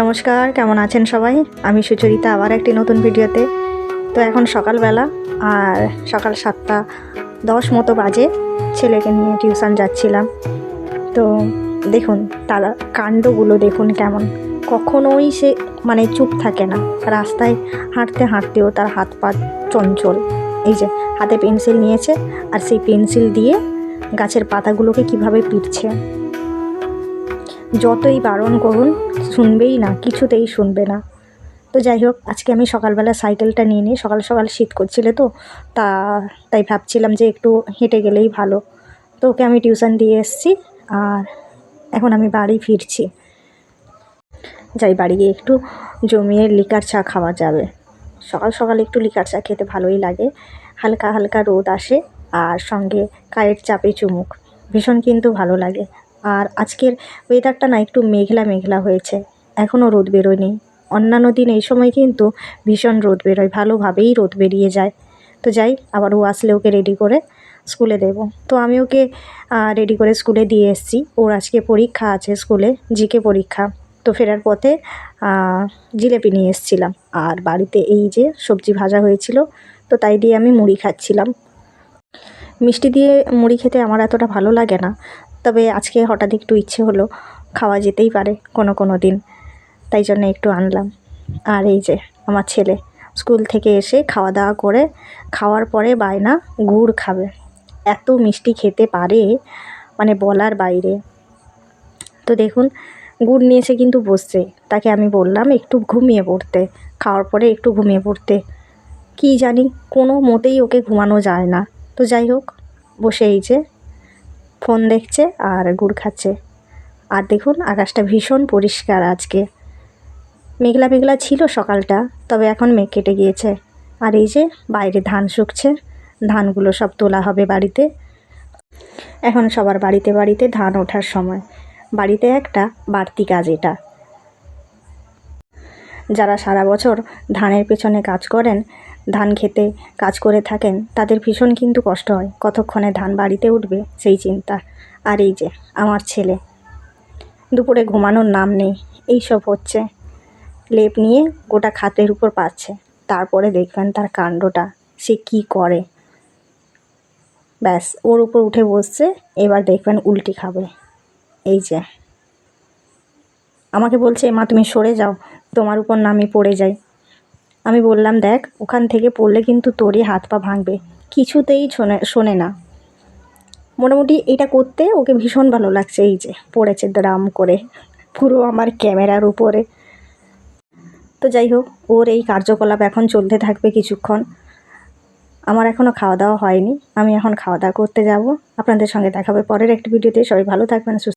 নমস্কার, কেমন আছেন সবাই? আমি সুচরিতা, আবার একটি নতুন ভিডিওতে। তো এখন সকালবেলা, আর সকাল সাতটা দশ মতো বাজে, ছেলেকে নিয়ে টিউশন যাচ্ছিলাম। তো দেখুন, তারা কাণ্ডগুলো দেখুন কেমন। কখনোই সে মানে চুপ থাকে না। রাস্তায় হাঁটতে হাঁটতেও তার হাত পা চঞ্চল। এই যে, হাতে পেন্সিল নিয়েছে, আর সেই পেন্সিল দিয়ে গাছের পাতাগুলোকে কীভাবে পিটছে। যতই বারণ করুন শুনবেই না, কিছুতেই শুনবে না। তো যাই হোক, আজকে আমি সকালবেলা সাইকেলটা নিয়ে নিই সকাল সকাল শীত করছিল তো, তা, তাই ভাবছিলাম যে একটু হেঁটে গেলেই ভালো। তো ওকে আমি টিউশন দিয়ে এসেছি, আর এখন আমি বাড়ি ফিরছি। যাই বাড়ি গিয়ে একটু জমিয়ে লিকার চা খাওয়া যাবে। সকাল সকাল একটু লিকার চা খেতে ভালোই লাগে। হালকা হালকা রোদ আসে, আর সঙ্গে কায়ের চাপে চুমুক। ভীষণ কিন্তু ভালো লাগে। আর আজকের ওয়েদারটা না একটু মেঘলা মেঘলা হয়েছে। এখনও রোদ বেরোয়নি। অন্যান্য দিন এই সময় কিন্তু ভীষণ রোদ বেরোয়, ভালোভাবেই রোদ বেরিয়ে যায়। তো যাই, আবার ও আসলে ওকে রেডি করে স্কুলে দেব। তো আমি ওকে রেডি করে স্কুলে দিয়ে এসেছি। ওর আজকে পরীক্ষা আছে স্কুলে, জিকে পরীক্ষা। তো ফেরার পথে জিলেপি নিয়ে এসেছিলাম। আর বাড়িতে এই যে সবজি ভাজা হয়েছিল, তো তাই দিয়ে আমি মুড়ি খাচ্ছিলাম। মিষ্টি দিয়ে মুড়ি খেতে আমার এতটা ভালো লাগে না। তবে আজকে হঠাৎ একটু ইচ্ছে হলো খাওয়া যেতেই পারে কোনো কোনো দিন। তাই জন্য একটু আনলাম। আর এই যে আমার ছেলে স্কুল থেকে এসে খাওয়া দাওয়া করে খাওয়ার পরে বায়না গুড় খাবে। এত মিষ্টি খেতে পারে মানে বলার বাইরে। তো দেখুন, গুড় নিয়ে এসে কিন্তু বসছে। তাকে আমি বললাম, একটু ঘুমিয়ে পড়তে। খাওয়ার পরে একটু ঘুমিয়ে পড়তে। কী জানি, কোনো মতেই ওকে ঘুমানো যায় না। তো যাই হোক, বসে এই যে ফোন দেখছে আর গুড় খাচ্ছে। আর দেখুন, আকাশটা ভীষণ পরিষ্কার আজকে। মেঘলা মেঘলা ছিল সকালটা, তবে এখন মেঘ কেটে গিয়েছে। আর এই যে বাইরে ধান শুকছে, ধানগুলো সব তোলা হবে বাড়িতে। এখন সবার বাড়িতে বাড়িতে ধান ওঠার সময়। বাড়িতে একটা বাড়তি কাজ এটা। যারা সারা বছর ধানের পেছনে কাজ করেন, ধান খেতে কাজ করে থাকেন, তাদের ভীষণ কিন্তু কষ্ট হয়। কতক্ষণে ধান বাড়িতে উঠবে সেই চিন্তা। আর এই যে, আমার ছেলে। দুপুরে ঘুমানোর নাম নেই। এই সব হচ্ছে। লেপ নিয়ে গোটা খাতের উপর পাচ্ছে। তারপরে দেখবেন তার কাণ্ডটা। সে কি করে? ব্যাস, ওর উপর উঠে বসছে, এবার দেখবেন উল্টি খাবে। এই যে। আমাকে বলছে, মা, তুমি সরে যাও। তোমার উপর নামে পড়ে যাই আমি বললাম, দেখ, ওখান থেকে পড়লে কিন্তু তোরই হাত পা ভাঙবে। কিছুতেই শোনে শোনে না। মোটামুটি এটা করতে ওকে ভীষণ ভালো লাগছে, এই যে পড়েছে দ্রাম করে, পুরো আমার ক্যামেরার উপরে। তো যাই হোক, ওর এই কার্যকলাপ এখন চলতে থাকবে কিছুক্ষণ। আমার এখনও খাওয়া দাওয়া হয়নি, আমি এখন খাওয়া দাওয়া করতে যাব। আপনাদের সঙ্গে দেখাবে পরের একটি ভিডিওতে। সবাই ভালো থাকবেন, সুস্থ